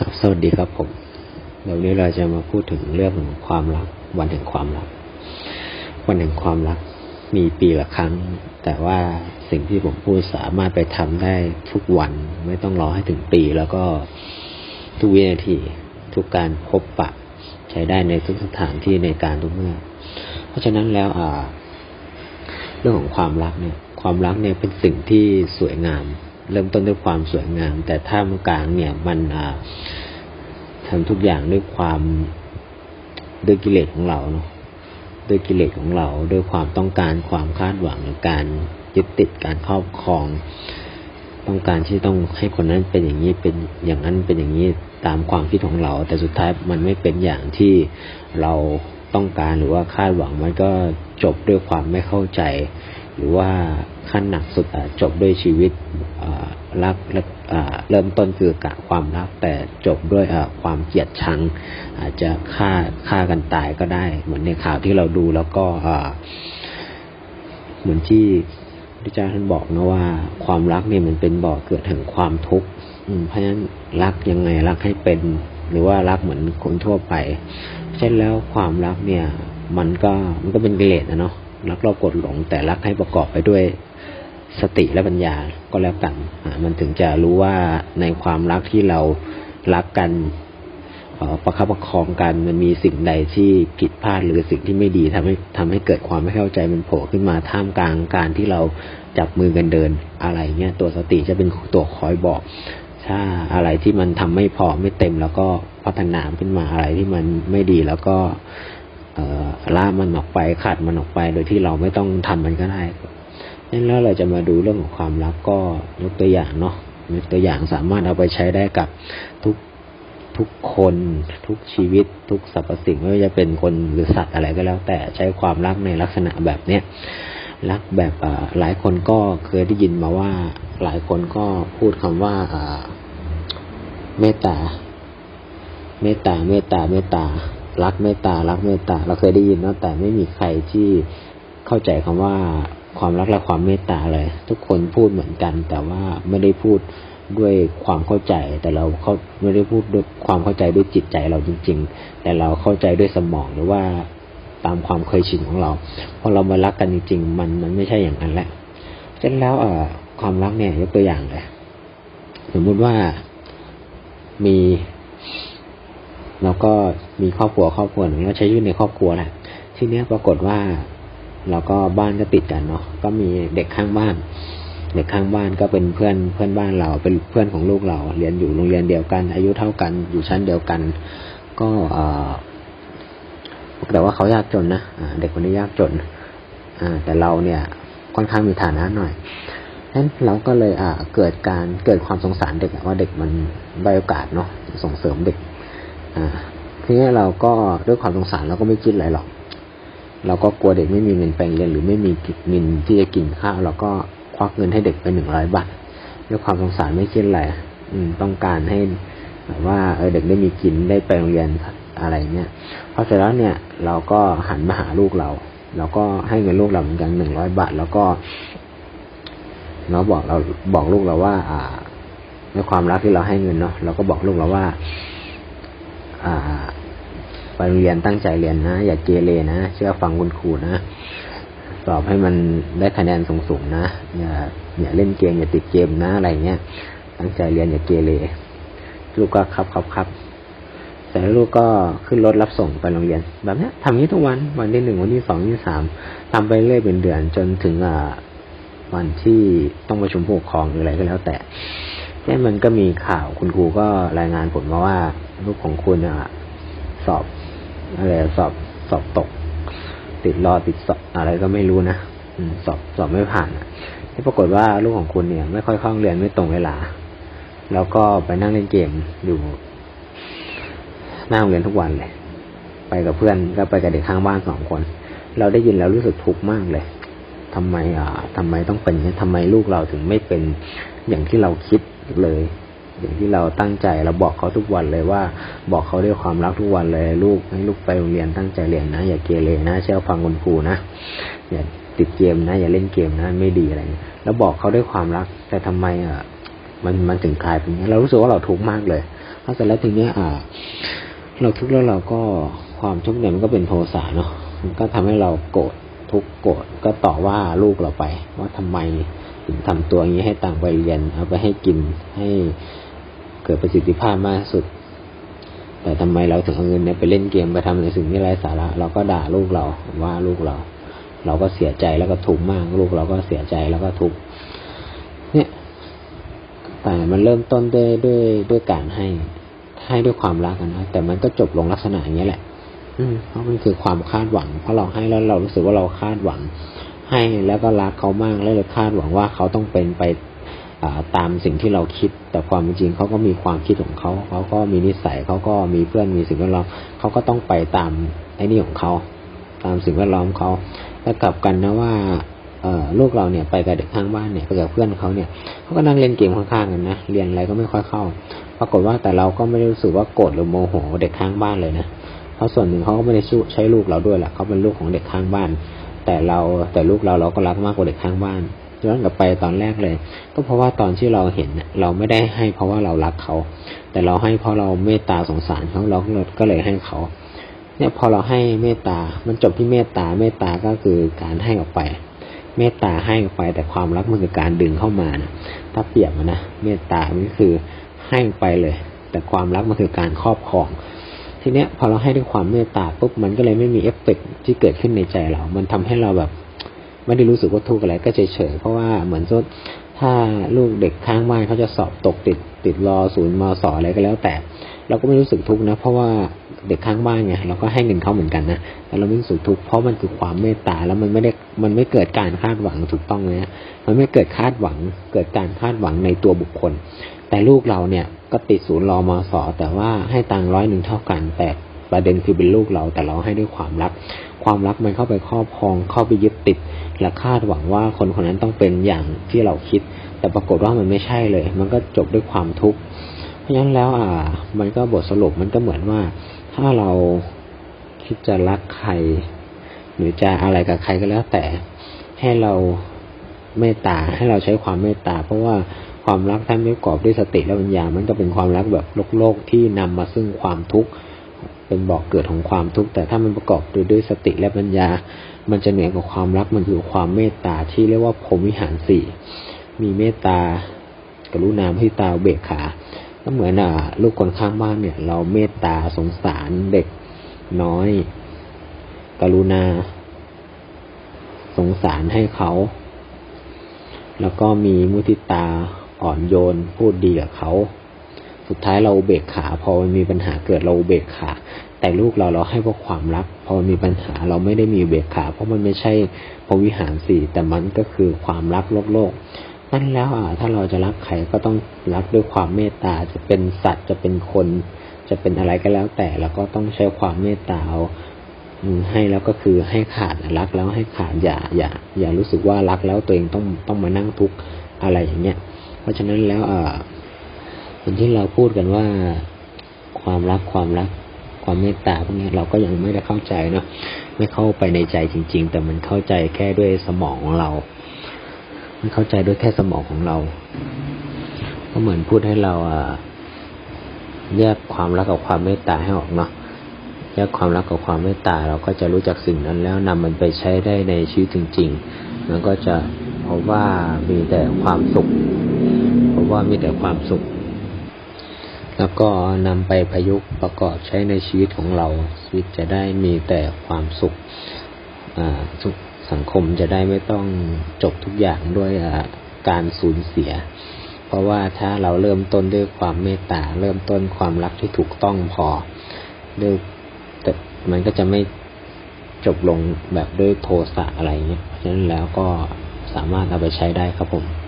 ครับสวัสดีครับผมเดี๋ยวนี้เราจะมาพูดถึงเรื่องของความรัก วันแห่งความรัก วันแห่งความรัก มีปีละครั้ง แต่ว่าสิ่งที่ผมพูดสามารถไปทำได้ทุกวัน ไม่ต้องรอให้ถึงปี แล้วก็ทุกวินาที ทุกการพบปะ ใช้ได้ในทุกสถานที่ในการทุกเมื่อ เพราะฉะนั้นแล้วอ่า เรื่องของความรักเนี่ย ความรักเนี่ยเป็นสิ่งที่สวยงาม เริ่มต้นด้วยความสวยงาม แต่ท่ามกลางเนี่ยมันอ่าทำทุกอย่างด้วยความด้วยกิเลสของเราเนาะด้วยกิเลสของเราด้วยความต้องการความคาดหวังการยึดติดการครอบครอง ต้องการที่ต้องให้คนนั้นเป็นอย่างนี้เป็นอย่างนั้นเป็นอย่างนี้ตามความคิดของเรา แต่สุดท้ายมันไม่เป็นอย่างที่เราต้องการหรือว่าคาดหวังมันก็จบด้วยความไม่เข้าใจ หรือว่าขั้นหนักสุดจบด้วยชีวิตรักเริ่มต้นคือกะความรักแต่จบด้วยความเกลียดชัง อาจจะฆ่าฆ่ากันตายก็ได้ เหมือนในข่าวที่เราดูแล้วก็เหมือนที่พระเจ้าท่านบอกนะว่า ความรักเนี่ยมันเป็นบ่อเกิดแห่งความทุกข์เพราะฉะนั้นรักยังไงรักให้เป็น หรือว่ารักเหมือนคนทั่วไปเช่นแล้วความรักเนี่ย มันก็มันก็เป็นกิเลสนะเนาะ รักเรากดหลง แต่รักให้ประกอบไปด้วยสติและปัญญาก็แล้วกันอ่มันถึงจะรู้ว่าในความรักที่เรารักกันประคับประคองกันมันมีสิ่งใดที่ผิดพลาดหรือสิ่งที่ไม่ดีทำให้ทำให้เกิดความไม่เข้าใจมันโผล่ขึ้นมาท่ามกลางการที่เราจับมือกันเดินอะไรเงี้ยตัวสติจะเป็นตัวคอยบอก ถ้าอะไรที่มันทำไม่พอไม่เต็ม แล้วก็พัฒนาขึ้นมาอะไรที่มันไม่ดีแล้วก็ ละมันออกไปขาดมันออกไป โดยที่เราไม่ต้องทำมันก็ได้นั้นแล้วเราจะมาดูเรื่องของความรักก็ยกตัวอย่างเนาะยกตัวอย่างสามารถเอาไปใช้ได้กับทุกทุกคนทุกชีวิตทุกสรรพสิ่งไม่ว่าจะเป็นคนหรือสัตว์อะไรก็แล้ว แต่ใช้ความรักในลักษณะแบบเนี้ยรักแบบหลายคนก็เคยได้ยินมาว่า หลายคนก็พูดคำว่าอ่าเมตตา เมตตาเมตตาเมตตา รักเมตตารักเมตตาเราเคยได้ยินเนาะแต่ไม่มีใครที่เข้าใจคำว่าความรักและความเมตตาเลย ทุกคนพูดเหมือนกัน แต่ว่าไม่ได้พูดด้วยความเข้าใจ แต่เราเขาไม่ได้พูดด้วยความเข้าใจด้วยจิตใจเราจริง ๆ แต่เราเข้าใจด้วยสมองหรือว่าตามความเคยชินของเราพอเรามารักกันจริง ๆ มันมันไม่ใช่อย่างนั้นแหละฉะนั้นแล้วเอ่อความรักเนี่ยยกตัวอย่างเลยสมมุติว่ามี เราก็มีครอบครัวครอบครัวหนึ่งเราใช้ชีวิตในครอบครัวแหละทีเนี้ยปรากฏว่าเราก็บ้านก็ติดกันเนาะก็มีเด็กข้างบ้าน เด็กข้างบ้านก็เป็นเพื่อนเพื่อนบ้านเราเป็นเพื่อนของลูกเรา เรียนอยู่โรงเรียนเดียวกัน อายุเท่ากันอยู่ชั้นเดียวกัน ก็เออแต่ว่าเขายากจนนะอ่าเด็กคนนี้ยากจนอ่าแต่เราเนี่ยค่อนข้างมีฐานะหน่อยนั้นเราก็เลยอ่าเกิดการเกิดความสงสารเด็กว่าเด็กมันได้โอกาสเนาะส่งเสริมเด็ก ทีนี้เราก็ด้วยความสงสารเราก็ไม่คิดอะไรหรอกเราก็กลัวเด็กไม่มีเงินไปเรียนหรือไม่มีเงินที่จะกินข้าวเราก็ควักเงินให้เด็กไปหนึ่งร้อยบาทด้วยความสงสารไม่คิดอะไรอืม ต้องการให้แบบว่าเออเด็กได้มีกินได้ไปโรงเรียนอะไรเงี้ยพอเสร็จแล้วเนี่ย เราก็หันมาหาลูกเราเราก็ให้เงินลูกเราเหมือนกันหนึ่งร้อยบาท แล้วก็เราบอกเราบอกลูกเราว่า อ่าด้วยความรักที่เราให้เงินเนาะเราก็บอกลูกเราว่า ไปโรงเรียนตั้งใจเรียนนะ อย่าเกเรนะ เชื่อฟังคุณครูนะ สอบให้มันได้คะแนนสูงๆนะ อย่าอย่าเล่นเกม อย่าติดเกมนะอะไรเงี้ย ตั้งใจเรียนอย่าเกเร ลูกก็ครับครับครับแต่ลูกก็ขึ้นรถรับส่งไปโรงเรียน แบบนี้ทำนี้ทุกวัน วันที่หนึ่งวันที่สองวันที่สามทำไปเรื่อยเป็นเดือนจนถึงอ่าวันที่ต้องประชุมผู้ปกครองหรืออะไรก็แล้วแต่ แค่มันก็มีข่าวคุณครูก็รายงานผลมาว่าลูกของคุณอะสอบอะไรสอบสอบตก ติดรอติดสอบอะไรก็ไม่รู้นะอสอบสอบไม่ผ่านอะที่ปรากฏว่าลูกของคุณเนี่ย ไม่ค่อยเข้าโรงเรียนไม่ตรงเวลา แล้วก็ไปนั่งเล่นเกมอยู่หน้าโรงเรียนทุกวันเลย ไปกับเพื่อนก็ไปกับเด็กข้างบ้านสองคน เราได้ยินแล้วรู้สึกทุกข์มากเลยทำไมอ่าทำไมต้องเป็นอย่างนี้ทำไมลูกเราถึงไม่เป็นอย่างที่เราคิด เลย อย่างที่เราตั้งใจเราบอกเขาทุกวันเลยว่า บอกเขาด้วยความรักทุกวันเลยลูกให้ลูกไปโรงเรียนตั้งใจเรียนนะ อย่าเกเรนะ เชื่อฟังคุณครูนะอย่าติดเกมนะ อย่าเล่นเกมนะไม่ดีอะไรเงี้ยแล้วบอกเขาด้วยความรัก แต่ทำไมอะมันมันถึงกลายเป็นอย่างนี้เรารู้สึกว่าเราทุกข์มากเลยพถ้าเสร็จแล้วทีเนี้ยอ่า เราทุกข์แล้วเราก็ความทุกข์เนี่ยมันก็เป็นโทสะเนาะมันก็ทำให้เราโกรธทุกข์โกรธก็ต่อว่าลูกเราไป ว่าทำไม ทำตัวอย่างนี้ให้ต่างไปเรียน เอาไปให้กินให้เกิดประสิทธิภาพมากสุด แต่ทำไมเราถึงเอาเงินเนี่ยไปเล่นเกมไปทำในสิ่งที่ไร้สาระ เราก็ด่าลูกเราว่าลูกเรา เราก็เสียใจแล้วก็ทุกข์มาก ลูกเราก็เสียใจแล้วก็ทุกข์เนี่ยแต่มันเริ่มต้นด้วยด้วยด้วยการให้ให้ด้วยความรักนะแต่มันก็จบลงลักษณะอย่างนี้แหละ อืมเพราะมันคือความคาดหวังเพราะเราให้แล้วเรารู้สึกว่าเราคาดหวัง ให้แล้วก็รักเขามากแล้วเลยคาดหวังว่าเขาต้องเป็นไปตามสิ่งที่เราคิด แต่ความจริงเขาก็มีความคิดของเขาเขาก็มีนิสัยเขาก็มีเพื่อนมีสิ่งแวดล้อมเขาก็ต้องไปตามไอ้นี่ของเขาตามสิ่งแวดล้อมเขาแล้วกลับกันนะว่าลูกเราเนี่ยไปกับเด็กข้างบ้านเนี่ยไปกับเพื่อนเขาเนี่ยเขาก็นั่งเล่นเกมข้างๆกันนะเรียนอะไรก็ไม่ค่อยเข้า ปรากฏว่าแต่เราก็ไม่ได้รู้สึกว่าโกรธหรือโมโหเด็กข้างบ้านเลยนะเพราะส่วนหนึ่งเขาก็ไม่ได้ใช้ลูกเราด้วยแหละเขาเป็นลูกของเด็กข้างบ้าน แต่เราแต่ลูกเราเราก็รักมากกว่าเด็กข้างบ้านย้อนกลับไปตอนแรกเลย ก็เพราะว่าตอนที่เราเห็นเราไม่ได้ให้เพราะว่าเรารักเขา แต่เราให้เพราะเราเมตตาสงสารเขาเราก็เลยให้เขา เนี่ยพอเราให้เมตตา มันจบที่เมตตา เมตตาก็คือการให้ออกไป เมตตาให้ออกไป แต่ความรักมันคือการดึงเข้ามานะถ้าเปรียบนะเมตตามันคือให้ไปเลย แต่ความรักมันคือการครอบครอง ทีเนี้ยพอเราให้ด้วยความเมตตาปุ๊บมันก็เลยไม่มีเอฟเฟกที่เกิดขึ้นในใจเรา มันทำให้เราแบบ ไม่ได้รู้สึกว่าทุกข์อะไรก็เฉยๆเพราะว่าเหมือนสุดถ้าลูกเด็กข้างบ้านเขาจะสอบตกติดติดรอศูนย์มสอะไรก็แล้วแต่ เราก็ไม่รู้สึกทุกข์นะ เพราะว่าเด็กข้างบ้านไงเราก็ให้เงินเขาเหมือนกันนะแต่เราไม่รู้สึกทุกข์เพราะมันคือความเมตตาแล้วมันไม่ได้มันไม่เกิดการคาดหวังถูกต้องเลยนะมันไม่เกิดคาดหวังเกิดการคาดหวังในตัวบุคคล แต่ลูกเราเนี่ยก็ติดศูนย์รอมอสอแต่ว่าให้ตังร้อยหนึ่งเท่ากัน แต่ประเด็นคือเป็นลูกเราแต่เราให้ด้วยความรัก ความรักมันเข้าไปครอบครองเข้าไปยึดติด และคาดหวังว่าคนคนนั้นต้องเป็นอย่างที่เราคิด แต่ปรากฏว่ามันไม่ใช่เลย มันก็จบด้วยความทุกข์เพราะฉะนั้นแล้วอ่า มันก็บทสรุปมันก็เหมือนว่า ถ้าเราคิดจะรักใคร หรือจะอะไรกับใครก็แล้วแต่ให้เราเมตตาให้เราใช้ความเมตตาเพราะว่า ความรักท่านไม่ประกอบด้วยสติและปัญญา มันก็เป็นความรักแบบโลกโลกที่นำมาซึ่งความทุกข์เป็นบอกเกิดของความทุกข์แต่ถ้ามันประกอบด้วยด้วยสติและปัญญา มันจะเหนือกว่าความรักมันคือความเมตตาที่เรียกว่าพรหมวิหารสี่มีเมตตากรุณาพิตาเบกขาก็เหมือนอะลูกคนข้างบ้านเนี่ย เราเมตตาสงสารเด็กน้อย กรุณา สงสารให้เขา แล้วก็มีมุทิตา อ่อนโยนพูดดีกับเขา สุดท้ายเราเบกขา พอมีปัญหาเกิดเราเบกขา แต่ลูกเราเราให้เพราะความรัก พอมีปัญหาเราไม่ได้มีเบกขา เพราะมันไม่ใช่พวิหารสี่แต่มันก็คือความรักโลกโลกนั่นแล้วอะถ้าเราจะรักใครก็ต้องรักด้วยความเมตตาจะเป็นสัตว์จะเป็นคน จะเป็นอะไรก็แล้ว แต่เราก็ต้องใช้ความเมตตาเอาให้แล้วก็คือให้ขาดรักแล้วให้ขาดอย่าอย่าอย่ารู้สึกว่ารักแล้วตัวเองต้องต้องมานั่งทุกข์อะไรอย่างเงี้ย ราะฉะนั้นแล้วอ่าอย่งที่เราพูดกันว่าความรักความรักความเมตตาพวกนี้เราก็ยังไม่ได้เข้าใจเนาะไม่เข้าไปในใจจริง ๆ แต่มันเข้าใจแค่ด้วยสมองของเรามันเข้าใจด้วยแค่สมองของเรา ก็เหมือนพูดให้เราอะแยกความรักกับความเมตตาให้ออกเนาะแยกความรักกับความเมตตาเราก็จะรู้จักสิ่งนั้นแล้วนำมันไปใช้ได้ในชีวิตจริงๆมันก็จะ พบว่ามีแต่ความสุข เพบว่ามีแต่ความสุข แล้วก็นำไปประยุกต์ประกอบใช้ในชีวิตของเรา ชีวิตจะได้มีแต่ความสุขสุขสังคมจะได้ไม่ต้องจบทุกอย่างด้วยการสูญเสีย เพราะว่าถ้าเราเริ่มต้นด้วยความเมตตา เริ่มต้นความรักที่ถูกต้องพอด้วยแต่มันก็จะไม่จบลงแบบด้วยโทสะอะไรเงี้ยเพราะฉะนั้นแล้วก็ สามารถเอาไปใช้ได้ครับผม